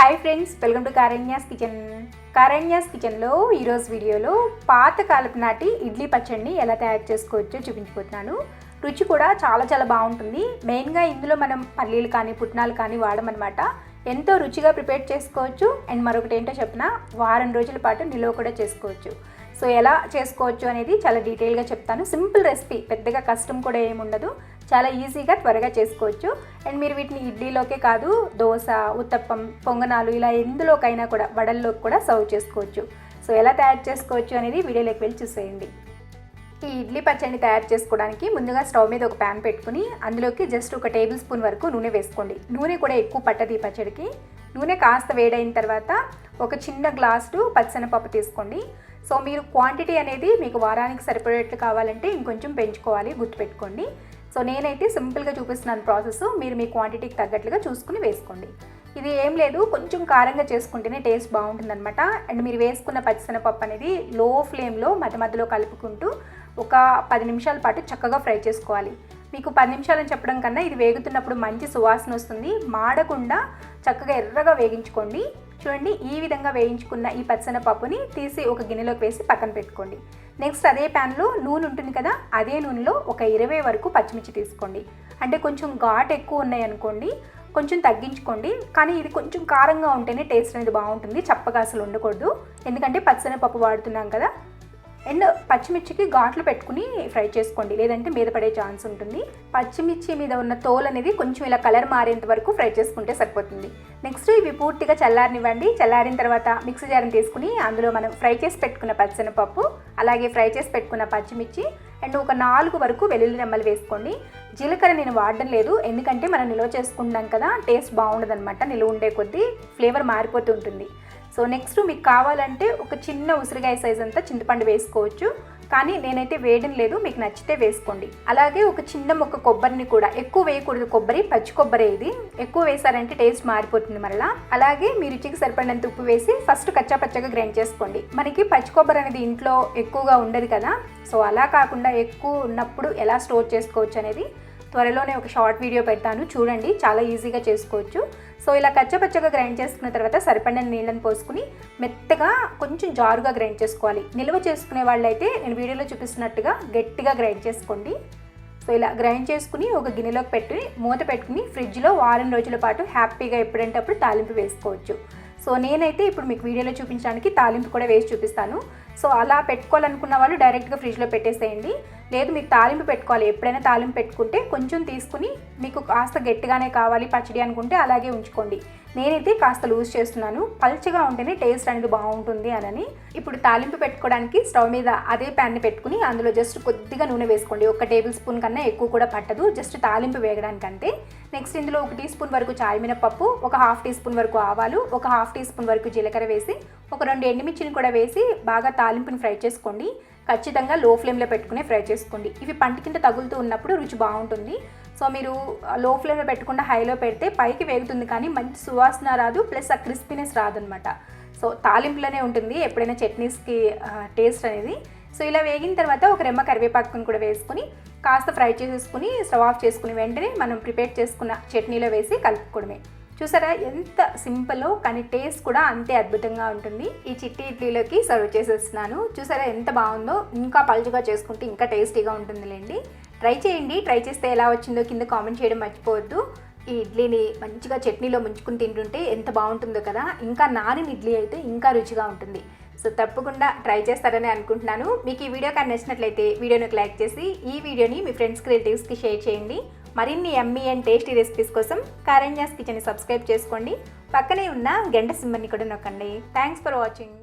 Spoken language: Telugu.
Hi friends welcome to Karanya's kitchen Karanya's కిచెన్లో ఈరోజు వీడియోలో పాత కాలపు నాటి ఇడ్లీ పచ్చడిని ఎలా తయారు చేసుకోవచ్చో చూపించిపోతున్నాను రుచి కూడా చాలా చాలా బాగుంటుంది. మెయిన్గా ఇందులో మనం పల్లీలు కానీ పుట్నాలు కానీ వాడమన్నమాట. ఎంతో రుచిగా ప్రిపేర్ చేసుకోవచ్చు. అండ్ మరొకటి ఏంటో చెప్పిన వారం రోజుల పాటు నిల్వ కూడా చేసుకోవచ్చు. సో ఎలా చేసుకోవచ్చు అనేది చాలా డీటెయిల్గా చెప్తాను. సింపుల్ రెసిపీ పెద్దగా కష్టం కూడా ఏముండదు. చాలా ఈజీగా త్వరగా చేసుకోవచ్చు. అండ్ మీరు వీటిని ఇడ్లీలోకే కాదు దోశ ఉత్తప్పం పొంగనాలు ఇలా ఎందులోకైనా కూడా వడల్లోకి కూడా సర్వ్ చేసుకోవచ్చు. సో ఎలా తయారు చేసుకోవచ్చు అనేది వీడియోలోకి వెళ్ళి చూసేయండి. ఈ ఇడ్లీ పచ్చడిని తయారు చేసుకోవడానికి ముందుగా స్టవ్ మీద ఒక ప్యాన్ పెట్టుకుని అందులోకి జస్ట్ ఒక టేబుల్ స్పూన్ వరకు నూనె వేసుకోండి. నూనె కూడా ఎక్కువ పట్టదు ఈ పచ్చడికి. నూనె కాస్త వేడైన తర్వాత ఒక చిన్న గ్లాసు పచ్చనపప్పు తీసుకోండి. సో మీరు క్వాంటిటీ అనేది మీకు వారానికి సరిపడేట్లు కావాలంటే ఇంకొంచెం పెంచుకోవాలి గుర్తుపెట్టుకోండి. సో నేనైతే సింపుల్గా చూపిస్తున్నాను ప్రాసెస్ మీరు మీ క్వాంటిటీకి తగ్గట్లుగా చూసుకుని వేసుకోండి. ఇది ఏం లేదు కొంచెం కారంగా చేసుకుంటేనే టేస్ట్ బాగుంటుందన్నమాట. అండ్ మీరు వేసుకున్న పచ్చిశనగపప్పు అనేది లో ఫ్లేమ్లో మధ్య మధ్యలో కలుపుకుంటూ ఒక పది నిమిషాల పాటు చక్కగా ఫ్రై చేసుకోవాలి. మీకు పది నిమిషాలని చెప్పడం కన్నా ఇది వేగుతున్నప్పుడు మంచి సువాసన వస్తుంది. మాడకుండా చక్కగా ఎర్రగా వేగించుకోండి. చూడండి ఈ విధంగా వేయించుకున్న ఈ పచ్చనపప్పుని తీసి ఒక గిన్నెలోకి వేసి పక్కన పెట్టుకోండి. నెక్స్ట్ అదే ప్యాన్లో నూనె ఉంటుంది కదా అదే నూనెలో ఒక ఇరవై వరకు పచ్చిమిర్చి తీసుకోండి. అంటే కొంచెం ఘాట్ ఎక్కువ ఉన్నాయి అనుకోండి కొంచెం తగ్గించుకోండి. కానీ ఇది కొంచెం కారంగా ఉంటేనే టేస్ట్ అనేది బాగుంటుంది చప్పగా అసలు ఉండకూడదు. ఎందుకంటే పచ్చనపప్పు వాడుతున్నాం కదా అండ్ పచ్చిమిర్చికి ఘాట్లు పెట్టుకుని ఫ్రై చేసుకోండి. లేదంటే మీద పడే ఛాన్స్ ఉంటుంది. పచ్చిమిర్చి మీద ఉన్న తోలు అనేది కొంచెం ఇలా కలర్ మారేంత వరకు ఫ్రై చేసుకుంటే సరిపోతుంది. నెక్స్ట్ ఇవి పూర్తిగా చల్లారనివ్వండి. చల్లారిన తర్వాత మిక్సీ జార్ని తీసుకుని అందులో మనం ఫ్రై చేసి పెట్టుకున్న పచ్చనపప్పు అలాగే ఫ్రై చేసి పెట్టుకున్న పచ్చిమిర్చి అండ్ ఒక నాలుగు వరకు వెల్లుల్లి రెమ్మలు వేసుకోండి. జీలకర్ర నేను వాడడం లేదు. ఎందుకంటే మనం నిల్వ చేసుకుంటున్నాం కదా టేస్ట్ బాగుండదు అనమాట నిల్వ ఉండే కొద్దీ ఫ్లేవర్ మారిపోతూ ఉంటుంది. సో నెక్స్ట్ మీకు కావాలంటే ఒక చిన్న ఉసిరికాయ సైజ్ అంతా చింతపండు వేసుకోవచ్చు. కానీ నేనైతే వేయడం లేదు మీకు నచ్చితే వేసుకోండి. అలాగే ఒక చిన్న మొక్క కొబ్బరిని కూడా ఎక్కువ వేయకూడదు కొబ్బరి పచ్చి కొబ్బరి ఇది. ఎక్కువ వేసారంటే టేస్ట్ మారిపోతుంది మరలా. అలాగే మీ రుచికి సరిపడినంత ఉప్పు వేసి ఫస్ట్ కచ్చా పచ్చగా గ్రైండ్ చేసుకోండి. మనకి పచ్చి కొబ్బరి అనేది ఇంట్లో ఎక్కువగా ఉండదు కదా. సో అలా కాకుండా ఎక్కువ ఉన్నప్పుడు ఎలా స్టోర్ చేసుకోవచ్చు అనేది త్వరలోనే ఒక షార్ట్ వీడియో పెడతాను. చూడండి చాలా ఈజీగా చేసుకోవచ్చు. సో ఇలా కచ్చపచ్చగా గ్రైండ్ చేసుకున్న తర్వాత సరిపడిన నీళ్ళని పోసుకుని మెత్తగా కొంచెం జారుగా గ్రైండ్ చేసుకోవాలి. నిల్వ చేసుకునే వాళ్ళైతే నేను వీడియోలో చూపిస్తున్నట్టుగా గట్టిగా గ్రైండ్ చేసుకోండి. సో ఇలా గ్రైండ్ చేసుకుని ఒక గిన్నెలోకి పెట్టి మూత పెట్టుకుని ఫ్రిడ్జ్లో వారం రోజుల పాటు హ్యాపీగా ఎప్పుడంటే అప్పుడు తాలింపు వేసుకోవచ్చు. సో నేనైతే ఇప్పుడు మీకు వీడియోలో చూపించడానికి తాలింపు కూడా వేసి చూపిస్తాను. సో అలా పెట్టుకోవాలనుకున్న వాళ్ళు డైరెక్ట్గా ఫ్రిడ్జ్లో పెట్టేసేయండి. లేదు మీకు తాలింపు పెట్టుకోవాలి. ఎప్పుడైనా తాలింపు పెట్టుకుంటే కొంచెం తీసుకుని మీకు కాస్త గట్టిగానే కావాలి పచ్చడి అనుకుంటే అలాగే ఉంచుకోండి. నేనైతే కాస్త లూజ్ చేస్తున్నాను. పల్చగా ఉంటేనే టేస్ట్ అనేది బాగుంటుంది అని ఇప్పుడు తాలింపు పెట్టుకోవడానికి స్టవ్ మీద అదే ప్యాన్ని పెట్టుకుని అందులో జస్ట్ కొద్దిగా నూనె వేసుకోండి. ఒక టేబుల్ స్పూన్ కన్నా ఎక్కువ కూడా పట్టదు. జస్ట్ తాలింపు వేయడానికి అంతే నెక్స్ట్ ఇందులో ఒక టీ స్పూన్ వరకు చాయ్ మినపప్పు ఒక హాఫ్ టీ స్పూన్ వరకు ఆవాలు ఒక హాఫ్ టీ స్పూన్ వరకు జీలకర్ర వేసి ఒక రెండు ఎండుమిర్చిని కూడా వేసి బాగా తాలింపుని ఫ్రై చేసుకోండి. ఖచ్చితంగా లో ఫ్లేమ్లో పెట్టుకుని ఫ్రై చేసుకోండి. ఇవి పంట కింద తగులుతూ ఉన్నప్పుడు రుచి బాగుంటుంది. సో మీరు లో ఫ్లేమ్లో పెట్టకుండా హైలో పెడితే పైకి వేగుతుంది కానీ మంచి సువాసన రాదు ప్లస్ ఆ క్రిస్పీనెస్ రాదనమాట. సో తాలింపులోనే ఉంటుంది ఎప్పుడైనా చట్నీస్కి టేస్ట్ అనేది. సో ఇలా వేగిన తర్వాత ఒక రెమ్మ కరివేపాకుని కూడా వేసుకుని కాస్త ఫ్రై చేసేసుకుని స్టవ్ ఆఫ్ చేసుకుని వెంటనే మనం ప్రిపేర్ చేసుకున్న చట్నీలో వేసి కలుపుకోవడమే. చూసారా? ఎంత సింపుల్ కానీ టేస్ట్ కూడా అంతే అద్భుతంగా ఉంటుంది. ఈ చిట్టి ఇడ్లీలోకి సర్వ్ చేసేస్తున్నాను. చూసారా ఎంత బాగుందో? ఇంకా పలుచుగా చేసుకుంటే ఇంకా టేస్టీగా ఉంటుందిలేండి. ట్రై చేయండి. ట్రై చేస్తే ఎలా వచ్చిందో కింద కామెంట్ చేయడం మర్చిపోవద్దు. ఈ ఇడ్లీని మంచిగా చట్నీలో ముంచుకుని తింటుంటే ఎంత బాగుంటుందో కదా? ఇంకా నానిన ఇడ్లీ అయితే ఇంకా రుచిగా ఉంటుంది. సో తప్పకుండా ట్రై చేస్తారని అనుకుంటున్నాను. మీకు ఈ వీడియో కానీ నచ్చినట్లయితే వీడియోని లైక్ చేసి ఈ వీడియోని మీ ఫ్రెండ్స్ రిలేటివ్స్కి షేర్ చేయండి. మరిన్ని ఎమ్మీ అండ్ టేస్టీ రెసిపీస్ కోసం కారణ్యాస్ కిచెన్ని సబ్స్క్రైబ్ చేసుకోండి. పక్కనే ఉన్న గంట సింబర్ని కూడా నొక్కండి. Thanks for watching.